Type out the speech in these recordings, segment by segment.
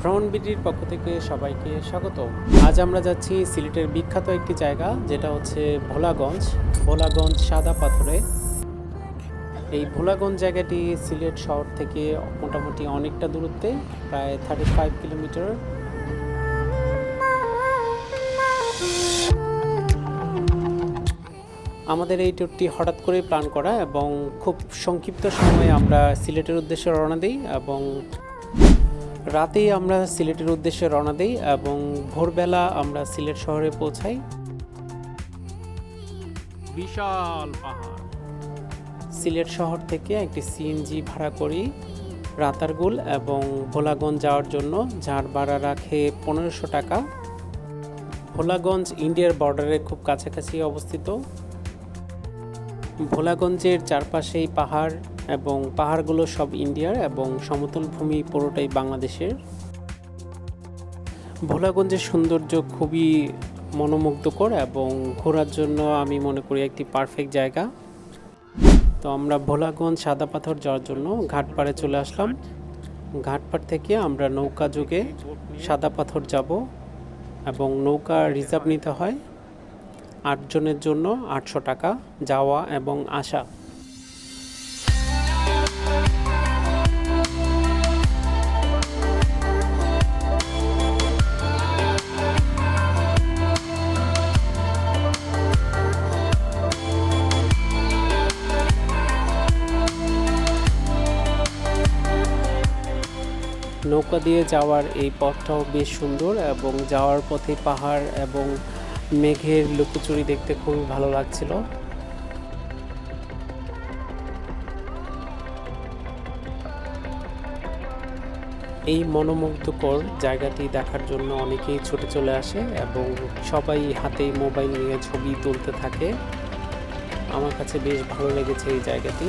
ভ্রমণ পক্ষ থেকে সবাইকে স্বাগত আজ আমরা যাচ্ছি সিলেটের বিখ্যাত একটি জায়গা, যেটা হচ্ছে ভোলাগঞ্জ ভোলাগঞ্জ সাদা পাথরে। এই ভোলাগঞ্জ জায়গাটি সিলেট শহর থেকে মোটামুটি অনেকটা দূরত্বে, প্রায় থার্টি ফাইভ কিলোমিটার। আমাদের এই ট্যুরটি হঠাৎ করে প্ল্যান করা এবং খুব সংক্ষিপ্ত সময়ে আমরা সিলেটের উদ্দেশ্যে রওনা দিই এবং রাতেই আমরা সিলেটের উদ্দেশ্যে রওনা দিই এবং ভোরবেলা আমরা সিলেট শহরে পৌঁছাই। বিশাল পাহাড়। সিলেট শহর থেকে একটি সিএনজি ভাড়া করি রাতারগুল এবং ভোলাগঞ্জ যাওয়ার জন্য যার ভাড়া রাখে পনেরোশো টাকা। ভোলাগঞ্জ ইন্ডিয়ার বর্ডারে খুব কাছাকাছি অবস্থিত। ভোলাগঞ্জের চারপাশেই পাহাড় এবং পাহাড়গুলো সব ইন্ডিয়ার এবং সমতল ভূমি পুরোটাই বাংলাদেশের। ভোলাগঞ্জের সৌন্দর্য খুবই মনোমুগ্ধকর এবং ঘোরার জন্য আমি মনে করি একটি পারফেক্ট জায়গা। তো আমরা ভোলাগঞ্জ সাদা পাথর যাওয়ার জন্য ঘাটপাড়ে চলে আসলাম। ঘাটপাড় থেকে আমরা নৌকা যুগে সাদা পাথর যাব এবং নৌকা রিজার্ভ নিতে হয়। আটজনের জন্য আটশো টাকা যাওয়া এবং আসা। নৌকা দিয়ে যাওয়ার এই পথটাও বেশ সুন্দর এবং যাওয়ার পথে পাহাড় এবং মেঘের লুকোচুরি দেখতে খুবই ভালো লাগছিল। এই মনোমুগ্ধকর জায়গাটি দেখার জন্য অনেকেই ছুটে চলে আসে এবং সবাই হাতেই মোবাইল নিয়ে ছবি তুলতে থাকে। আমার কাছে বেশ ভালো লেগেছে এই জায়গাটি।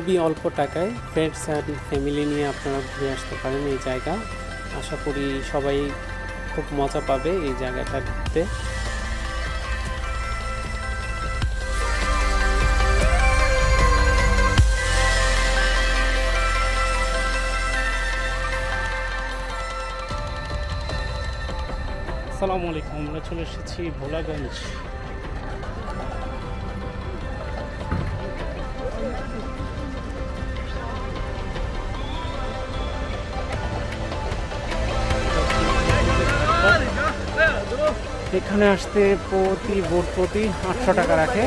খুবই অল্প টাকায় ফ্রেন্ডস অ্যান্ড ফ্যামিলি নিয়ে আপনারা ঘুরে আসতে পারেন এই জায়গা। আশা করি সবাই খুব মজা পাবে এই জায়গাটা ঘুরতে। আসসালামু আলাইকুম, আমরা চলে এসেছি ভোলাগঞ্জ। এখানে আসতে প্রতি বোর্ড প্রতি আটশো টাকা রাখে।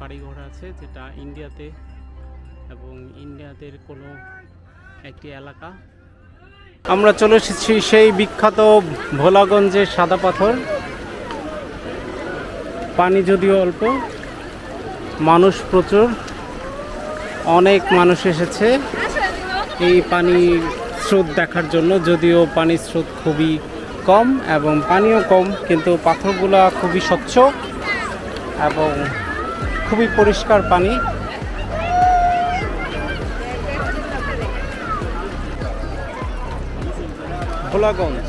যাচ্ছে অনেক বাড়ি ঘর আছে যেটা ইন্ডিয়াতে এবং ইন্ডিয়াদের কোনো একটি এলাকা। আমরা চলে এসেছি সেই বিখ্যাত ভোলাগঞ্জের সাদা পাথর। পানি যদিও অল্প, মানুষ প্রচুর, অনেক মানুষ এসেছে এই পানি স্রোত দেখার জন্য, যদিও পানির স্রোত খুবই কম এবং পানিও কম, কিন্তু পাথরগুলা খুবই স্বচ্ছ এবং খুবই পরিষ্কার পানি। ভোলাগঞ্জ।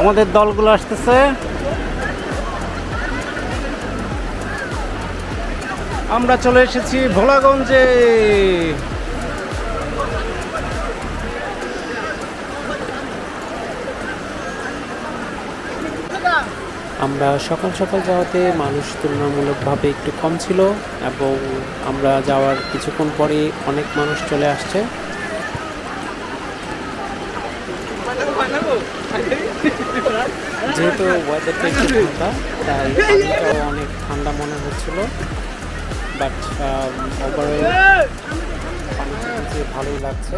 আমাদের দলগুলো আসতেছে। আমরা চলে এসেছি ভোলাগঞ্জে। আমরা সকাল সকাল যাওয়াতে মানুষ তুলনামূলকভাবে একটু কম ছিল এবং আমরা যাওয়ার কিছুক্ষণ পরে অনেক মানুষ চলে আসছে। যেহেতু ওয়েদারটা একটু ঠান্ডা, তাই অনেক ঠান্ডা মনে হচ্ছিল। বাট ওভারঅল যে ভালোই লাগছে।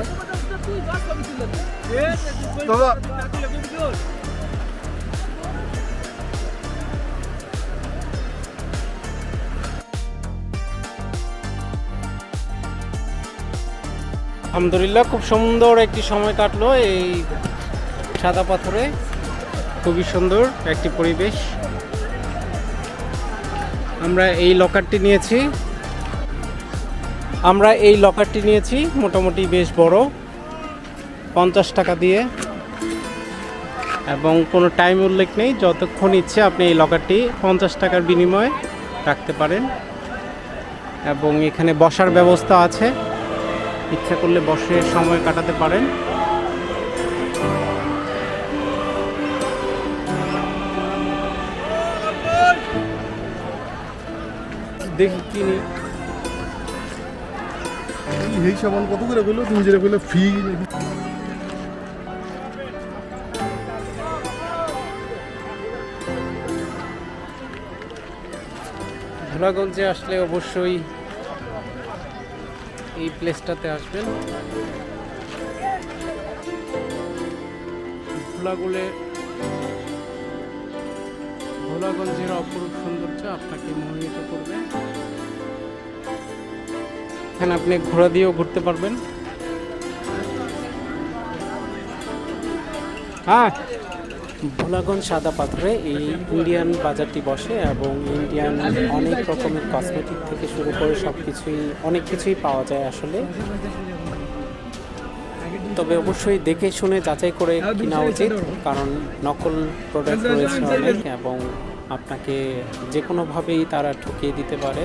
আলহামদুলিল্লাহ খুব সুন্দর একটি সময় কাটলো এই সাদা পাথরে। খুবই সুন্দর একটি পরিবেশ। আমরা এই লকারটি নিয়েছি। আমরা এই লকারটি নিয়েছি, মোটামুটি বেশ বড়। পঞ্চাশ টাকা দিয়ে। এবং কোনো টাইম উল্লেখ নেই, যতক্ষণ ইচ্ছে আপনি এই লকারটি পঞ্চাশ টাকার বিনিময়ে রাখতে পারেন। এবং এখানে বসার ব্যবস্থা আছে। ইচ্ছা করলে বসে সময় কাটাতে পারেন। দেখি কিনি এই সাবান কত করে পেল তুমি যেটা পেলে ফ্রি। ভোলাগঞ্জে আসলে অবশ্যই এই প্লেসটাতে আসবেন। ভোলাগুলে ভোলাগঞ্জের অপরূপ সৌন্দর্য আপনাকে মোহিত করবে। এখানে আপনি ঘোড়া দিয়েও ঘুরতে পারবেন। হ্যাঁ। ভোলাগঞ্জ সাদা পাথরে এই ইন্ডিয়ান বাজারটি বসে এবং ইন্ডিয়ান অনেক রকমের কসমেটিক থেকে শুরু করে সব কিছুই অনেক কিছুই পাওয়া যায় আসলে। তবে অবশ্যই দেখে শুনে যাচাই করে কেনা উচিত, কারণ নকল প্রোডাক্ট রয়েছে অনেক এবং আপনাকে যে কোনোভাবেই তারা ঠকিয়ে দিতে পারে।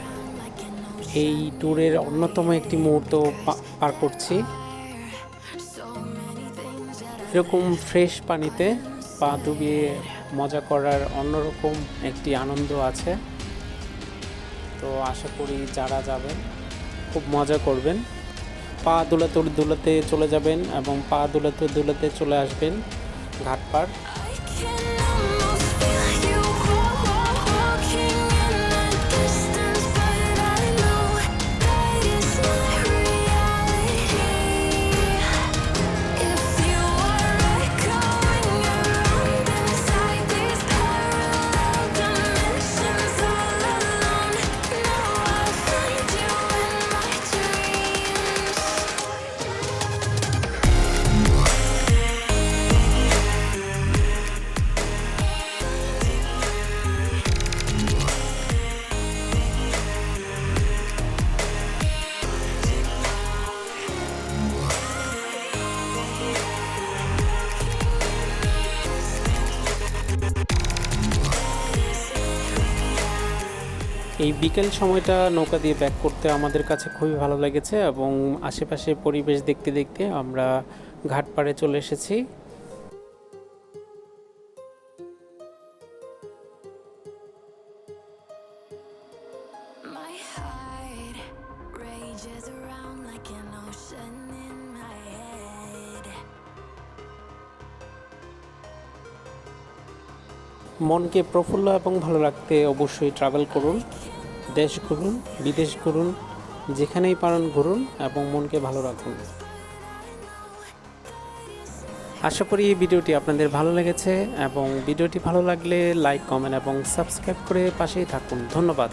এই ট্যুরের অন্যতম একটি মুহূর্ত পার করছি। এরকম ফ্রেশ পানিতে পা ডুবিয়ে মজা করার অন্যরকম একটি আনন্দ আছে। তো আশা করি যারা যাবেন, খুব মজা করবেন। পা দুলাতে দুলাতে চলে যাবেন এবং পা দুলাতে দুলাতে চলে আসবেন ঘাটপাড় এই বিকেল সময়টা নৌকা দিয়ে ব্যাক করতে আমাদের কাছে খুবই ভালো লেগেছে এবং আশেপাশে পরিবেশ দেখতে দেখতে আমরা ঘাট পাড়ে চলে এসেছি। মনকে প্রফুল্ল এবং ভালো রাখতে অবশ্যই ট্রাভেল করুন। দেশ ঘুরুন বিদেশ ঘুরুন যেখানেই পারেন ঘুরুন এবং মনকে ভালো রাখুন। আশা করি এই ভিডিওটি আপনাদের ভালো লেগেছে এবং ভিডিওটি ভালো লাগলে লাইক, কমেন্ট এবং সাবস্ক্রাইব করে পাশেই থাকুন। ধন্যবাদ।